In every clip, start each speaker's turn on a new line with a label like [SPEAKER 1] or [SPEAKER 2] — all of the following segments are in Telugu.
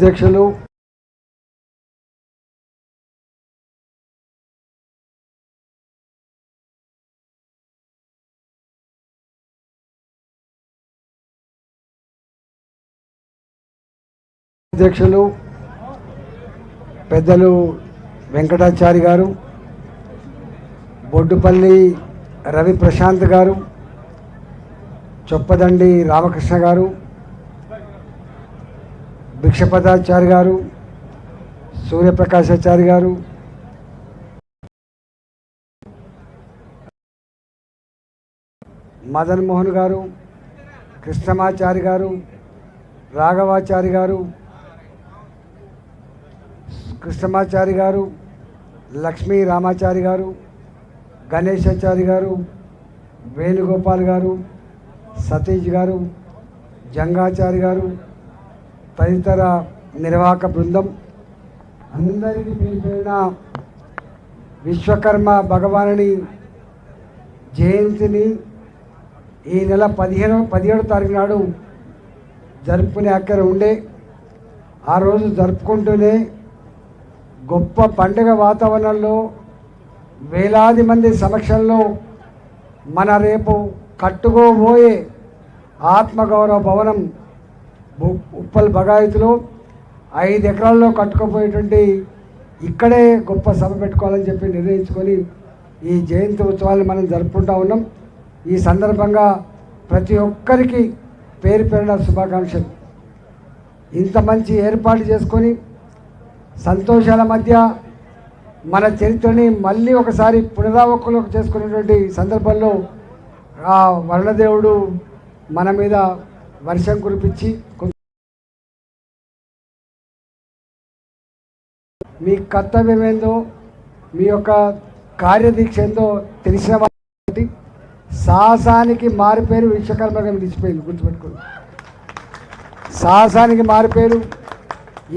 [SPEAKER 1] అధ్యక్షులు. అధ్యక్షులు. పెద్దలు వెంకటాచారి గారు. బొడ్డుపల్లి రవి ప్రశాంత్ గారు. చొప్పదండి రామకృష్ణ గారు. భిక్షపదాచారి గారు సూర్యప్రకాశాచారి గారు మదన్ మోహన్ గారు కృష్ణమాచారి గారు రాఘవాచారి గారు కృష్ణమాచారి గారు లక్ష్మీ రామాచారి గారు గణేశాచారి గారు వేణుగోపాల్ గారు సతీష్ గారు జంగాచారి గారు తదితర నిర్వాహక బృందం అందరికీ పేరుపైన విశ్వకర్మ భగవానుని జయంతిని ఈ నెల పదిహేను పదిహేడు తారీఖు నాడు జరుపుకునే అక్కడ ఉండే. ఆ రోజు జరుపుకుంటూనే గొప్ప పండుగ వాతావరణంలో వేలాది మంది సమక్షంలో మన రేపు కట్టుకోబోయే ఆత్మగౌరవ భవనం ఉప్పల్ బగాయతులో ఐదు ఎకరాల్లో కట్టుకోపోయేటువంటి ఇక్కడే గొప్ప సభ పెట్టుకోవాలని చెప్పి నిర్ణయించుకొని ఈ జయంతి ఉత్సవాలు మనం జరుపుకుంటా ఉన్నాం. ఈ సందర్భంగా ప్రతి ఒక్కరికి పేరు పేరున శుభాకాంక్షలు. ఇంత మంచి ఏర్పాటు చేసుకొని సంతోషాల మధ్య మన చరిత్రని మళ్ళీ ఒకసారి పునరావకులు చేసుకునేటువంటి సందర్భంలో ఆ వరుణదేవుడు మన మీద వర్షం కురిపించి మీ కర్తవ్యం ఏందో మీ యొక్క కార్యదీక్ష ఏందో తెలిసిన వాటి సాహసానికి మారిపేరు విశ్వకర్మగా విడిచిపోయింది గుర్తుపెట్టుకోండి. సాహసానికి మారిపేరు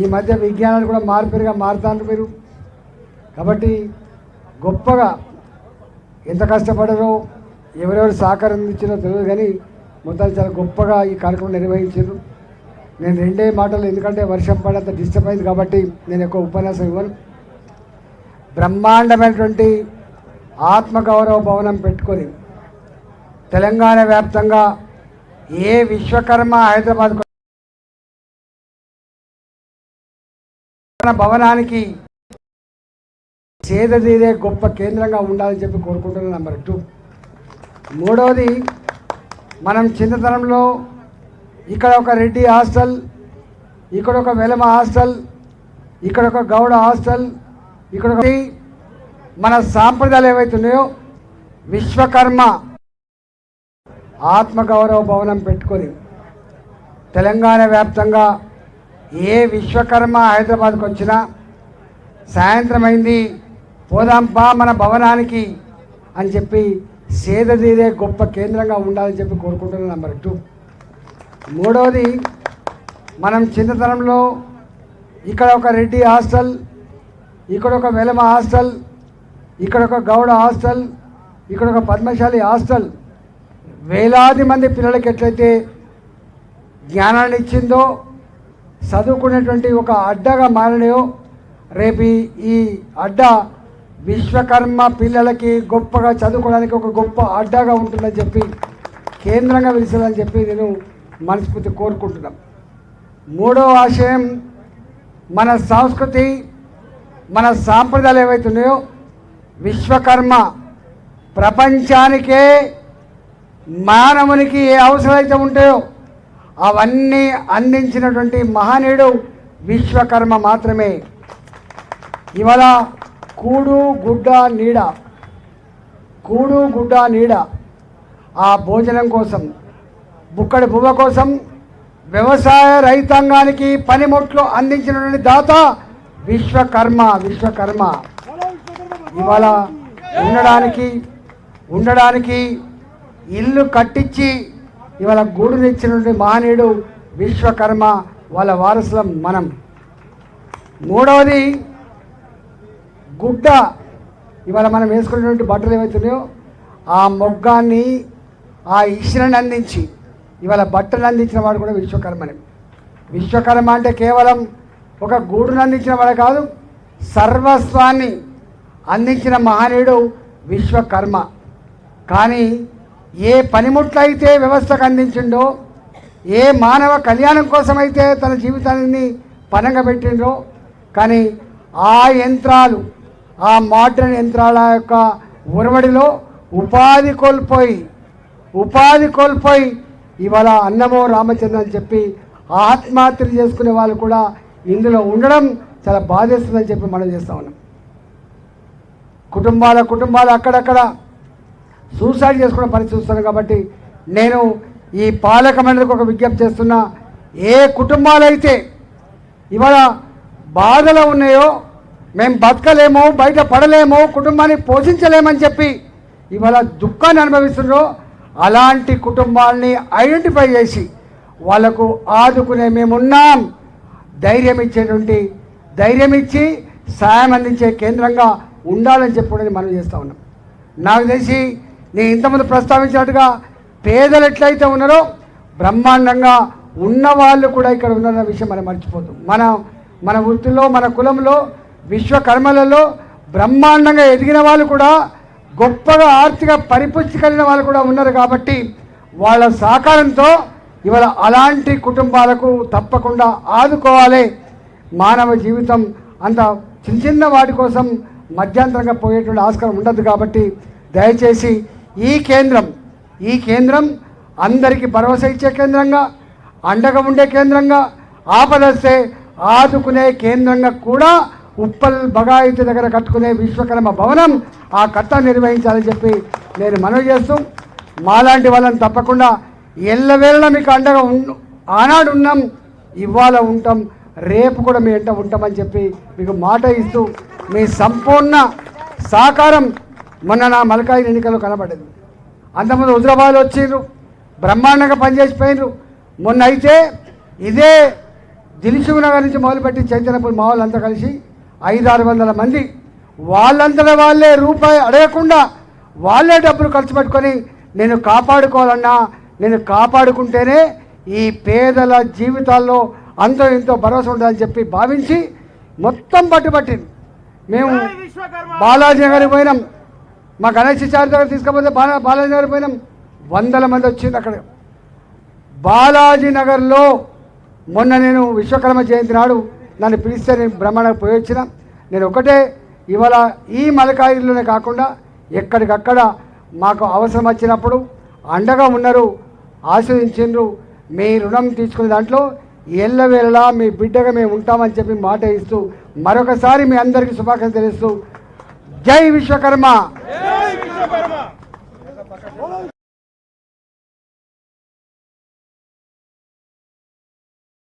[SPEAKER 1] ఈ మధ్య విజ్ఞానాన్ని కూడా మారిపేరుగా మారుతాను మీరు. కాబట్టి గొప్పగా ఎంత కష్టపడారో ఎవరెవరు సహకారం ఇచ్చారో తెలియదు కానీ మొత్తానికి చాలా గొప్పగా ఈ కార్యక్రమం నిర్వహించారు. నేను రెండే మాటలు ఎందుకంటే వర్షం పడంత డిస్టర్బ్ అయింది కాబట్టి నేను ఎక్కువ ఉపన్యాసం ఇవ్వను. బ్రహ్మాండమైనటువంటి ఆత్మగౌరవ భవనం పెట్టుకొని తెలంగాణ వ్యాప్తంగా ఏ విశ్వకర్మ హైదరాబాద్ భవనానికి సేదతీరే గొప్ప కేంద్రంగా ఉండాలని చెప్పి కోరుకుంటున్నాను నెంబర్ టూ. మూడవది మనం చిన్నతనంలో ఇక్కడ ఒక రెడ్డి హాస్టల్ ఇక్కడ ఒక వెలమ హాస్టల్ ఇక్కడ ఒక గౌడ హాస్టల్ ఇక్కడ మన సాంప్రదాయాలు ఏవైతే ఉన్నాయో విశ్వకర్మ ఆత్మగౌరవ భవనం పెట్టుకొని తెలంగాణ వ్యాప్తంగా ఏ విశ్వకర్మ హైదరాబాద్కి వచ్చినా సాయంత్రం అయింది పోదాంపా మన భవనానికి అని చెప్పి సేదతీరే గొప్ప కేంద్రంగా ఉండాలని చెప్పి కోరుకుంటున్నాను నెంబర్ టూ మూడవది మనం చిన్నతనంలో ఇక్కడ ఒక రెడ్డి హాస్టల్ ఇక్కడ ఒక వెలమ హాస్టల్ ఇక్కడ ఒక గౌడ హాస్టల్ ఇక్కడ ఒక పద్మశాలి హాస్టల్. వేలాది మంది పిల్లలకి ఎట్లయితే జ్ఞానాన్ని ఇచ్చిందో చదువుకునేటువంటి ఒక అడ్డగా మారినాయో రేపు ఈ అడ్డ విశ్వకర్మ పిల్లలకి గొప్పగా చదువుకోవడానికి ఒక గొప్ప అడ్డగా ఉంటుందని చెప్పి కేంద్రంగా పిలిచిందని చెప్పి నేను మనస్ఫూర్తి కోరుకుంటున్నాం. మూడో ఆశయం మన సంస్కృతి మన సాంప్రదాయాలు ఏవైతున్నాయో విశ్వకర్మ ప్రపంచానికే మానవునికి ఏ అవసరమైతే ఉంటాయో అవన్నీ అందించినటువంటి మహనీయుడు విశ్వకర్మ మాత్రమే. ఇవాళ కూడు గుడ్డ నీడ. కూడు గుడ్డ నీడ. ఆ భోజనం కోసం బుక్కడి బువ్వ కోసం వ్యవసాయ రైతాంగానికి పనిముట్లు అందించినటువంటి దాత విశ్వకర్మ విశ్వకర్మ. ఇవాళ ఉండడానికి ఉండడానికి ఇల్లు కట్టించి ఇవాళ గూడునిచ్చినటువంటి మహనీయుడు విశ్వకర్మ వాళ్ళ వారసులం మనం. మూడవది గుడ్డ. ఇవాళ మనం వేసుకున్నటువంటి బట్టలు ఏవైతున్నాయో ఆ మొగ్గాన్ని ఆ ఇసురని అందించి ఇవాళ బట్టలు అందించిన వాడు కూడా విశ్వకర్మని. విశ్వకర్మ అంటే కేవలం ఒక గూడును అందించిన వాడు కాదు సర్వస్వాన్ని అందించిన మహనీయుడు విశ్వకర్మ. కానీ ఏ పనిముట్లయితే వ్యవస్థకు అందించిండో ఏ మానవ కళ్యాణం కోసమైతే తన జీవితాన్ని పనంగా పెట్టిండ్రో కానీ ఆ యంత్రాలు ఆ మోడ్రన్ యంత్రాల యొక్క ఉరవడిలో ఉపాధి కోల్పోయి ఉపాధి కోల్పోయి ఇవాళ అన్నమో రామచంద్ర అని చెప్పి ఆత్మహత్యలు చేసుకునే వాళ్ళు కూడా ఇందులో ఉండడం చాలా బాధేస్తుందని చెప్పి మనం చేస్తా ఉన్నాం. కుటుంబాల కుటుంబాలు అక్కడక్కడ సూసైడ్ చేసుకునే పరిస్థితి చూస్తాను కాబట్టి నేను ఈ పాలక మండలికి ఒక విజ్ఞప్తి చేస్తున్నా ఏ కుటుంబాలైతే ఇవాళ బాధలో ఉన్నాయో మేము బతకలేము బయట పడలేము కుటుంబాన్ని పోషించలేమని చెప్పి ఇవాళ దుఃఖాన్ని అనుభవిస్తున్నారో అలాంటి కుటుంబాన్ని ఐడెంటిఫై చేసి వాళ్ళకు ఆదుకునే మేమున్నాం. ధైర్యం ఇచ్చేటువంటి ధైర్యం ఇచ్చి సాయం అందించే కేంద్రంగా ఉండాలని చెప్పి మనం చేస్తూ ఉన్నాం. నాకు తెలిసి నేను ఇంతకుముందు ప్రస్తావించినట్టుగా పేదలు ఎట్లయితే ఉన్నారో బ్రహ్మాండంగా ఉన్న వాళ్ళు కూడా ఇక్కడ ఉన్నారన్న విషయం మనం మర్చిపోతాం. మన మన వృత్తిలో మన కులంలో విశ్వకర్మలలో బ్రహ్మాండంగా ఎదిగిన వాళ్ళు కూడా గొప్పగా ఆర్థిక పరిపుష్టి కలిగిన వాళ్ళు కూడా ఉన్నారు కాబట్టి వాళ్ళ సహకారంతో ఇవాళ అలాంటి కుటుంబాలకు తప్పకుండా ఆదుకోవాలి. మానవ జీవితం అంత చిన్న చిన్న వాటి కోసం మధ్యాంతరంగా పోయేటువంటి ఆస్కారం ఉండదు కాబట్టి దయచేసి ఈ కేంద్రం ఈ కేంద్రం అందరికీ భరోసా ఇచ్చే కేంద్రంగా అండగా ఉండే కేంద్రంగా ఆపదస్తే ఆదుకునే కేంద్రంగా కూడా ఉప్పల్ బగాయితీ దగ్గర కట్టుకునే విశ్వకర్మ భవనం ఆ కర్త నిర్వహించాలని చెప్పి నేను మనవి చేస్తూ మాలాంటి వాళ్ళని తప్పకుండా ఎల్లవేళ మీకు అండగా ఉన్ ఆనాడు ఉన్నాం ఇవాళ ఉంటాం రేపు కూడా మీ వెంట ఉంటామని చెప్పి మీకు మాట ఇస్తూ మీ సంపూర్ణ సహకారం మొన్న నా మలకాయి ఎన్నికల్లో కనబడింది. అంతకుముందు హుజరాబాద్ వచ్చిండ్రు బ్రహ్మాండంగా పనిచేసిపోయినరు మొన్న అయితే ఇదే దిల్సుఖ్ నగర్ నుంచి మొదలుపెట్టి చైతన్యపూర్ మా వాళ్ళంతా కలిసి ఐదు ఆరు వందల మంది వాళ్ళంతటా వాళ్ళే రూపాయి అడగకుండా వాళ్ళే డబ్బులు ఖర్చు పెట్టుకొని నేను కాపాడుకోవాలన్నా నేను కాపాడుకుంటేనే ఈ పేదల జీవితాల్లో అంతో ఇంతో భరోసా ఉండాలని చెప్పి భావించి మొత్తం పట్టుబట్టింది. మేము బాలాజీ నగర్కి పోయినాం. మా గణేష్ చారి దగ్గర తీసుకపోతే బాలా బాలాజీ నగర్ పోయినాం. వందల మంది వచ్చింది అక్కడ. బాలాజీ నగర్లో మొన్న నేను విశ్వకర్మ జయంతి నాడు నన్ను పిలిస్తే నేను బ్రహ్మాండంగా పోయి వచ్చిన నేను ఒకటే ఇవాళ ఈ మలకాయిల్లోనే కాకుండా ఎక్కడికక్కడ మాకు అవసరం వచ్చినప్పుడు అండగా ఉన్నారు ఆశ్రయించిండ్రు. మీ రుణం తీసుకునే దాంట్లో ఎల్లవేళలా మీ బిడ్డగా మేము ఉంటామని చెప్పి మాట ఇస్తూ మరొకసారి మీ అందరికీ శుభాకాంక్షలు తెలుస్తూ. జై విశ్వకర్మ!